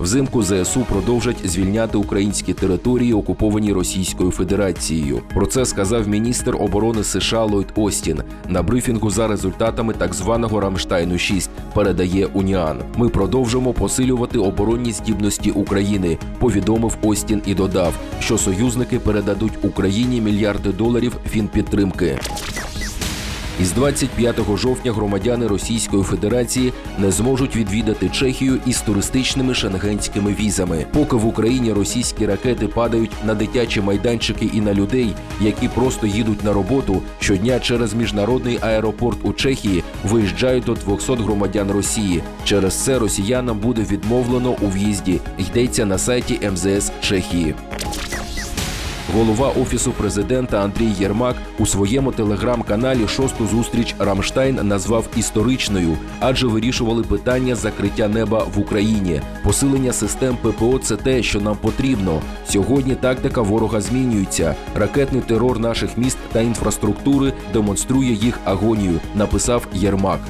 Взимку ЗСУ продовжать звільняти українські території, окуповані Російською Федерацією. Про це сказав міністр оборони США Ллойд Остін на брифінгу за результатами так званого Рамштайну 6 передає Уніан. Ми продовжимо посилювати оборонні здібності України. Повідомив Остін і додав, що союзники передадуть Україні мільярди доларів фінпідтримки. Із 25 жовтня громадяни Російської Федерації не зможуть відвідати Чехію із туристичними шенгенськими візами. Поки в Україні російські ракети падають на дитячі майданчики і на людей, які просто їдуть на роботу, щодня через міжнародний аеропорт у Чехії виїжджають до 200 громадян Росії. Через це росіянам буде відмовлено у в'їзді. Йдеться на сайті МЗС Чехії. Голова офісу президента Андрій Єрмак у своєму телеграм-каналі шосту зустріч Рамштайн назвав історичною, адже вирішували питання закриття неба в Україні. Посилення систем ППО це те, що нам потрібно. Сьогодні тактика ворога змінюється. Ракетний терор наших міст та інфраструктури демонструє їх агонію. Написав Єрмак.